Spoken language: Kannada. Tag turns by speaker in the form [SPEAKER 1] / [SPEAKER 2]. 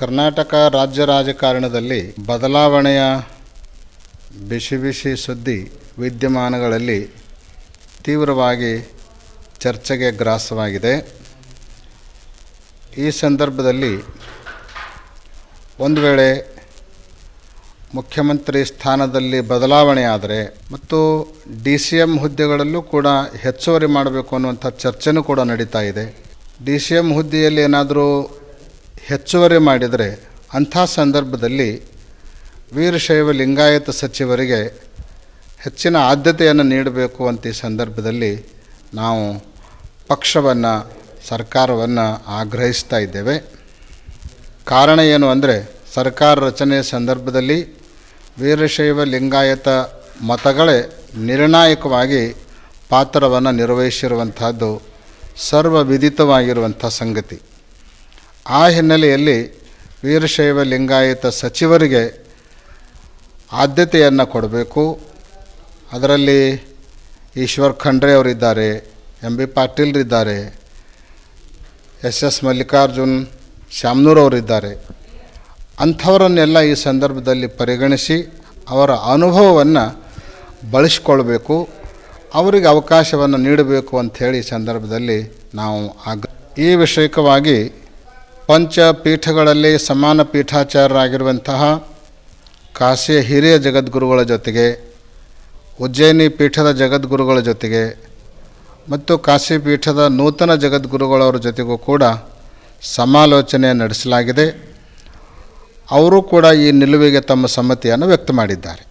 [SPEAKER 1] ಕರ್ನಾಟಕ ರಾಜ್ಯ ರಾಜಕಾರಣದಲ್ಲಿ ಬದಲಾವಣೆಯ ಬಿಸಿ ಬಿಸಿ ಸುದ್ದಿ ವಿದ್ಯಮಾನಗಳಲ್ಲಿ ತೀವ್ರವಾಗಿ ಚರ್ಚೆಗೆ ಗ್ರಾಸವಾಗಿದೆ. ಈ ಸಂದರ್ಭದಲ್ಲಿ ಒಂದು ವೇಳೆ ಮುಖ್ಯಮಂತ್ರಿ ಸ್ಥಾನದಲ್ಲಿ ಬದಲಾವಣೆ ಆದರೆ ಮತ್ತು ಡಿ ಸಿ ಎಂ ಹುದ್ದೆಗಳಲ್ಲೂ ಕೂಡ ಹೆಚ್ಚುವರಿ ಮಾಡಬೇಕು ಅನ್ನುವಂಥ ಚರ್ಚೆನೂ ಕೂಡ ನಡೀತಾ ಇದೆ. ಡಿ ಸಿ ಎಂ ಹುದ್ದೆಯಲ್ಲಿ ಏನಾದರೂ ಹೆಚ್ಚುವರಿ ಮಾಡಿದರೆ ಅಂಥ ಸಂದರ್ಭದಲ್ಲಿ ವೀರಶೈವ ಲಿಂಗಾಯತ ಸಚಿವರಿಗೆ ಹೆಚ್ಚಿನ ಆದ್ಯತೆಯನ್ನು ನೀಡಬೇಕು ಅಂತ ಈ ಸಂದರ್ಭದಲ್ಲಿ ನಾವು ಪಕ್ಷವನ್ನು, ಸರ್ಕಾರವನ್ನು ಆಗ್ರಹಿಸ್ತಾ ಇದ್ದೇವೆ. ಕಾರಣ ಏನು ಅಂದರೆ ಸರ್ಕಾರ ರಚನೆಯ ಸಂದರ್ಭದಲ್ಲಿ ವೀರಶೈವ ಲಿಂಗಾಯತ ಮತಗಳೇ ನಿರ್ಣಾಯಕವಾಗಿ ಪಾತ್ರವನ್ನು ನಿರ್ವಹಿಸಿರುವಂಥದ್ದು ಸರ್ವವಿದಿತವಾಗಿರುವಂಥ ಸಂಗತಿ. ಆ ಹಿನ್ನೆಲೆಯಲ್ಲಿ ವೀರಶೈವ ಲಿಂಗಾಯತ ಸಚಿವರಿಗೆ ಆದ್ಯತೆಯನ್ನು ಕೊಡಬೇಕು. ಅದರಲ್ಲಿ ಈಶ್ವರ್ ಖಂಡ್ರೆ ಅವರಿದ್ದಾರೆ ಎಂ ಬಿ ಪಾಟೀಲ್ರಿದ್ದಾರೆ ಎಸ್ ಎಸ್ ಮಲ್ಲಿಕಾರ್ಜುನ್ ಶ್ಯಾಮ್ನೂರವರಿದ್ದಾರೆ ಅಂಥವರನ್ನೆಲ್ಲ ಈ ಸಂದರ್ಭದಲ್ಲಿ ಪರಿಗಣಿಸಿ ಅವರ ಅನುಭವವನ್ನು ಬಳಸ್ಕೊಳ್ಬೇಕು, ಅವರಿಗೆ ಅವಕಾಶವನ್ನು ನೀಡಬೇಕು ಅಂಥೇಳಿ ಈ ಸಂದರ್ಭದಲ್ಲಿ ನಾವು ಆಗ ಈ ವಿಷಯಕವಾಗಿ ಪಂಚಪೀಠಗಳಲ್ಲಿ ಸಮಾನ ಪೀಠಾಚಾರ್ಯರಾಗಿರುವಂತಹ ಕಾಶಿಯ ಹಿರಿಯ ಜಗದ್ಗುರುಗಳ ಜೊತೆಗೆ, ಉಜ್ಜಯಿನಿ ಪೀಠದ ಜಗದ್ಗುರುಗಳ ಜೊತೆಗೆ ಮತ್ತು ಕಾಶಿ ಪೀಠದ ನೂತನ ಜಗದ್ಗುರುಗಳವರ ಜೊತೆಗೂ ಕೂಡ ಸಮಾಲೋಚನೆ ನಡೆಸಲಾಗಿದೆ. ಅವರು ಕೂಡ ಈ ನಿಲುವಿಗೆ ತಮ್ಮ ಸಮ್ಮತಿಯನ್ನು ವ್ಯಕ್ತ ಮಾಡಿದ್ದಾರೆ